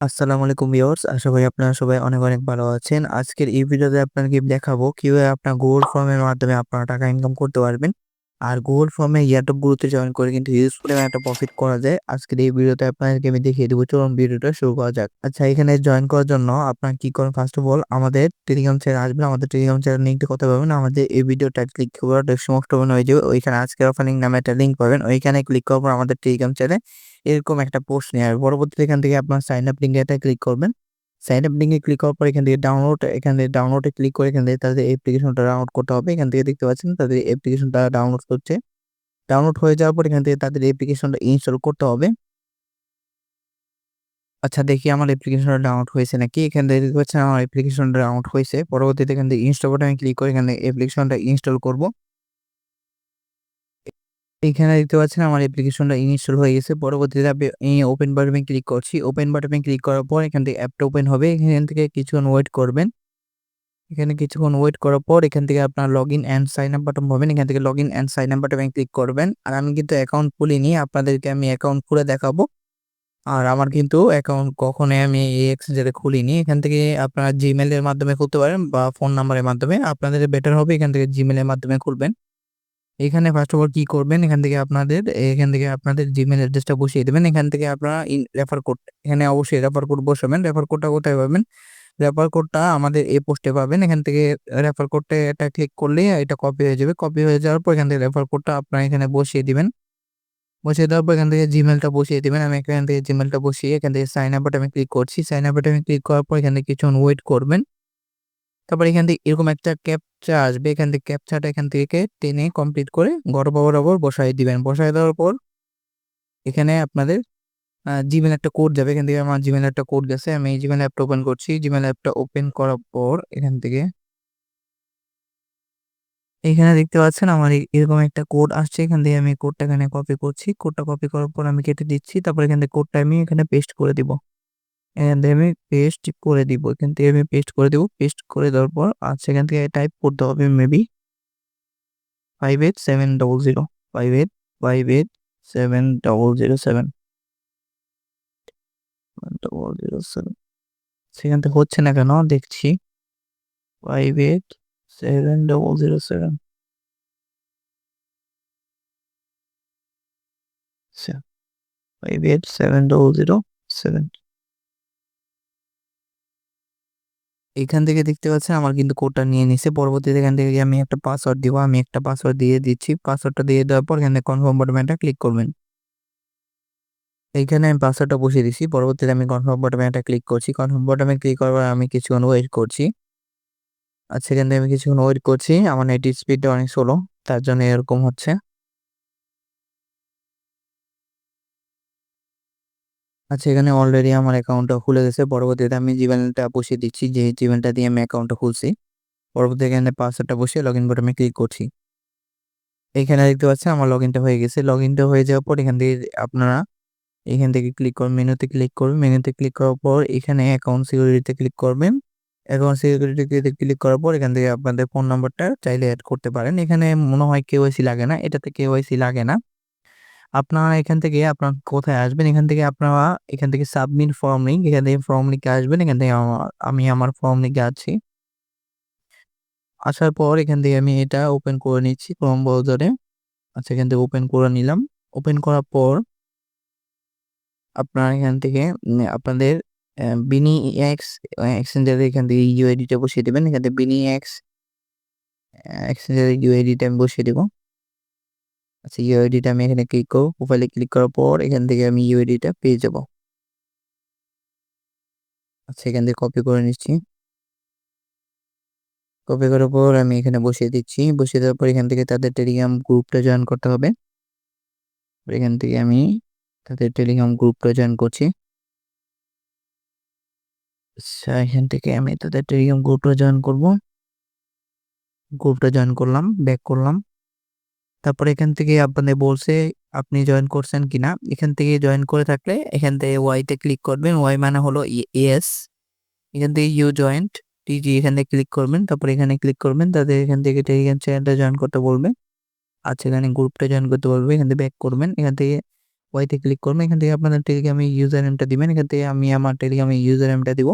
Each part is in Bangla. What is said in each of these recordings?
আসসালামু আলাইকুম ভিউয়ার্স, আশা করি আপনারা সবাই অনেক অনেক ভালো আছেন। আজকের এই ভিডিওতে আপনাকে দেখাবো কীভাবে আপনার গুগল ফর্মের মাধ্যমে আপনারা টাকা ইনকাম করতে পারবেন। আর গুগল ফর্মে ইয়াটপ গ্রুপে জয়েন করে কিন্তু ইউজফুল একটা প্রফিট করা যায়। আজকের এই ভিডিওতে আপনাদেরকে আমি দেখিয়ে দেবো, চলুন ভিডিওটা শুরু করা যাক। আচ্ছা এখানে জয়েন করার জন্য আপনার কি করেন ফার্স্ট অফ অল আমাদের টেলিগ্রাম চ্যানেল আসবেন। আমাদের টেলিগ্রাম চ্যানেল লিঙ্কটা কোথায় পাবেন? আমাদের এই ভিডিওটা ক্লিক করার ডেসক্রিপশন ওপেন হয়ে যাবে। ওইখানে আজকের অফারিং নামে একটা লিঙ্ক পাবেন। ওইখানে ক্লিক করার পর আমাদের টেলিগ্রাম চ্যানেলে এরকম একটা পোস্ট নিয়ে আসবে পরবর্তীতে এখান থেকে আপনার সাইন আপ লিঙ্কে ক্লিক করবেন। সাইন আপ লিঙ্কে ক্লিক করার পর এখান থেকে ডাউনলোড এখান থেকে ডাউনলোডে ক্লিক করে এখান থেকে তাদের অ্যাপ্লিকেশনটা ডাউনলোড করতে হবে। এখান থেকে দেখতে পাচ্ছেন তাদের অ্যাপ্লিকেশনটা ডাউনলোড করছে ডাউনলোড হয়ে যাওয়ার পর এখান থেকে তাদের অ্যাপ্লিকেশনটা ইনস্টল করতে হবে। আচ্ছা দেখি আমার অ্যাপ্লিকেশনটা ডাউনলোড হয়েছে নাকি? এখান থেকে দেখতে পাচ্ছেন আমার অ্যাপ্লিকেশনটা ডাউনলোড হয়েছে। পরবর্তীতে এখান থেকে ইনস্টল বাটনে ক্লিক করে এখানে অ্যাপ্লিকেশনটা ইনস্টল করব। এখানে দেখতে পাচ্ছেন আমার অ্যাপ্লিকেশনটা ইনস্টল হয়ে গেছে। পরবর্তীতে ওপেন বাটনে ক্লিক করছি। ওপেন বাটনে ক্লিক করার পর এখান থেকে অ্যাপটা ওপেন হবে। এখান থেকে কিছুক্ষণ ওয়েট করবেন। এখানে কিছুক্ষণ ওয়েট করার পর এখান থেকে আপনার log in and sign up button পাবেন। এখান থেকে log in and sign up বাটনে ক্লিক করবেন। আর আমি কিন্তু অ্যাকাউন্ট খুলিনি আপনাদেরকে আমি অ্যাকাউন্ট খুলে দেখাবো। আর আমার কিন্তু অ্যাকাউন্ট কখনোই আমি এই এক্সচেঞ্জারে খুলিনি। এখান থেকে আপনারা জিমেলের মাধ্যমে খুলতে পারেন বা ফোন নাম্বারের মাধ্যমে। আপনাদের বেটার হবে এখান থেকে জিমেলের মাধ্যমে খুলবেন। এখানে ফার্স্ট অফ অল কি করবেন? এখান থেকে আপনাদের, এখান থেকে আপনাদের জিমেল অ্যাড্রেসটা বসিয়ে দেবেন। এখান থেকে আপনারা রেফার কোড এখানে অবশ্যই রেফার কোড বসাবেন। রেফার কোডটা কোথায় পাবেন? রেফার কোডটা আমাদের এই পোস্টে পাবেন। এখান থেকে রেফার কোডটা এটা ক্লিক করলে এটা কপি হয়ে যাবে। কপি হয়ে যাওয়ার পর এখান থেকে রেফার কোডটা আপনারা এখানে বসিয়ে দিবেন। বসিয়ে দেওয়ার পর এখান থেকে জিমেলটা বসিয়ে দিবেন। আমি এখান থেকে জিমেলটা বসিয়ে এখান থেকে সাইন আপ বাটনে ক্লিক করছি। সাইন আপ বাটনে ক্লিক করার পর এখান থেকে কিছুক্ষণ ওয়েট করবেন। তারপর এখান থেকে এরকম একটা ক্যাপচা আসবে, এখান থেকে ক্যাপচাটা এখান থেকে টেনে কমপ্লিট করে গড় বরাবর বসাই দিবেন। বসাই দেওয়ার পর এখানে আপনাদের জিমেল একটা কোড যাবে। এখান থেকে আমার জিমেল একটা কোড গেছে। আমি এই জিমেল অ্যাপটা ওপেন করছি। জিমেল অ্যাপটা ওপেন করার পর এখান থেকে এখানে দেখতে পাচ্ছেন আমার এরকম একটা কোড আসছে। এখান থেকে আমি কোডটা এখানে কপি করছি। কোডটা কপি করার পর আমি কেটে দিচ্ছি। তারপর এখান থেকে কোডটা আমি এখানে পেস্ট করে দিব। থেকে আমি পেস্ট করে দিব। এখান থেকে আমি পেস্ট করে দিব। পেস্ট করে দেওয়ার পর আর সেখান থেকে টাইপ করতে হবে maybe five eight seven double zero five eight five eight seven double zero seven double zero seven সেখান থেকে হচ্ছে না কেন? দেখছি। Five eight seven double zero seven five eight seven double zero seven এখান থেকে দেখতে পাচ্ছেন আমার কিন্তু কোডটা নিয়ে নিছে। পরবর্তীতে এখান থেকে আমি একটা পাসওয়ার্ড দিব। আমি একটা পাসওয়ার্ড দিয়ে দিচ্ছি। পাসওয়ার্ডটা দিয়ে দেওয়ার পর এখানে কনফার্ম বাটনটা ক্লিক করবেন। এইখানে আমি পাসওয়ার্ডটা বসিয়ে দিচ্ছি পরবর্তীতে আমি কনফার্ম বাটনে একটা ক্লিক করছি। কনফার্ম বাটনে ক্লিক করার আমি কিছুক্ষণ ওয়েট করছি। আর সেখান থেকে আমি কিছুক্ষণ ওয়েট করছি। আমার নেট স্পিডটা অনেক স্লো তার জন্য এরকম হচ্ছে। আচ্ছা এখানে অলরেডি আমার অ্যাকাউন্টটা খুলে গেছে। পরবর্তীতে আমি জিমেলটা বসিয়ে দিচ্ছি, যে জিমেলটা দিয়ে আমি অ্যাকাউন্টটা খুলছি। পরবর্তীতে এখানে পাসওয়ার্ডটা বসিয়ে লগ ইন বাটনে ক্লিক করছি। এখানে দেখতে পাচ্ছেন আমার লগ ইনটা হয়ে গেছে। লগ ইনটা হয়ে যাওয়ার পর এখান থেকে আপনারা এখান থেকে ক্লিক করবেন মেনুতে ক্লিক করবেন মেনুতে ক্লিক করার পর এখানে অ্যাকাউন্ট সিকিউরিটিতে ক্লিক করবেন। অ্যাকাউন্ট সিকিউরিটিতে ক্লিক করার পর এখান থেকে আপনাদের ফোন নাম্বারটা চাইলে অ্যাড করতে পারেন। এখানে মনে হয় কেওয়াইসি লাগে না। এটাতে কেওয়াইসি লাগে না। আপনারা এখান থেকে আপনার কোথায় আসবেন? এখান থেকে আপনারা এখান থেকে সাবমিট ফর্ম লিঙ্ক এখান থেকে ফর্ম লিঙ্কে আসবেন। এখান থেকে আমি আমার ফর্ম লিঙ্কে আছি। আসার পর এখান থেকে আমি এটা ওপেন করে নিচ্ছি ক্রোম ব্রাউজারে আচ্ছা এখান থেকে ওপেন করে নিলাম। ওপেন করার পর আপনারা এখান থেকে আপনাদের বিনি এক্স এক্সচেঞ্জারে এখান থেকে ইউআইডিটা বসিয়ে দেবেন। এখান থেকে বিনি এক্স এক্সচেঞ্জারের ইউআইডিটা আমি বসিয়ে দেবো। আচ্ছা ইউআইডিটা আমি এখানে ক্লিক করব প্রোফাইলে ক্লিক করার পর এখান থেকে আমি ইউআইডিটা পেয়ে যাব। আচ্ছা এখান থেকে কপি করে নিচ্ছি। কপি করার পর আমি এখানে বসিয়ে দিচ্ছি। বসিয়ে দেওয়ার পর এখান থেকে তাদের টেলিগ্রাম গ্রুপটা জয়েন করতে হবে। এখান থেকে আমি তাদের টেলিগ্রাম গ্রুপটা জয়েন করছি। আচ্ছা এখান থেকে আমি তাদের টেলিগ্রাম গ্রুপটা জয়েন করব। গ্রুপটা জয়েন করলাম ব্যাক করলাম। তারপর এখান থেকে আপনাদের বলছে আপনি জয়েন করছেন কিনা এখান থেকে জয়েন করে থাকলে এখান থেকে ওয়াইতে ক্লিক করবেন ওয়াই মানে হলো এস এখান থেকে ইউ জয়েন্ট টিজি এখান ক্লিক করবেন তারপর এখানে ক্লিক করবেন তাদের এখান থেকে টেলিগ্রাম চ্যানেলটা জয়েন করতে বলবে আচ্ছা এখানে গ্রুপটা জয়েন করতে বলবে এখান থেকে ব্যাক করবেন এখান থেকে ওয়াইতে ক্লিক করবেন এখান থেকে আপনাদের টেলিগ্রামে ইউজার নেমটা দিবেন এখান থেকে আমি আমার টেলিগ্রামে ইউজার নেমটা দিব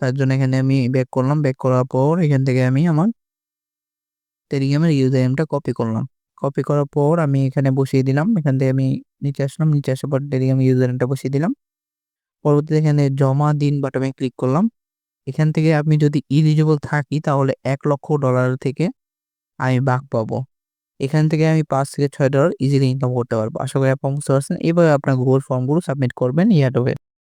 তার জন্য এখানে আমি ব্যাক করলাম ব্যাক করার পর এখান থেকে আমি আমার টেলিগ্রামের ইউজার নেমটা কপি করলাম কপি করার পর আমি এখানে বসিয়ে দিলাম। এখান থেকে আমি নিচে আসলাম। নিচে আসার পর টেলিগ্রাম ইউজার নেমটা বসিয়ে দিলাম। পরবর্তীতে এখানে জমা দিন বাটনে ক্লিক করলাম। এখান থেকে আমি যদি ইলিজিবল থাকি তাহলে এক লক্ষ ডলার থেকে আমি বাঘ পাবো। এখান থেকে আমি পাঁচ থেকে ছয় ডলার ইজিলি ইনকাম করতে পারব। আশা করি আপনারা বুঝতে পারছেন। এভাবে আপনার গুগল ফর্মগুলো সাবমিট করবেন ইয়াডোবে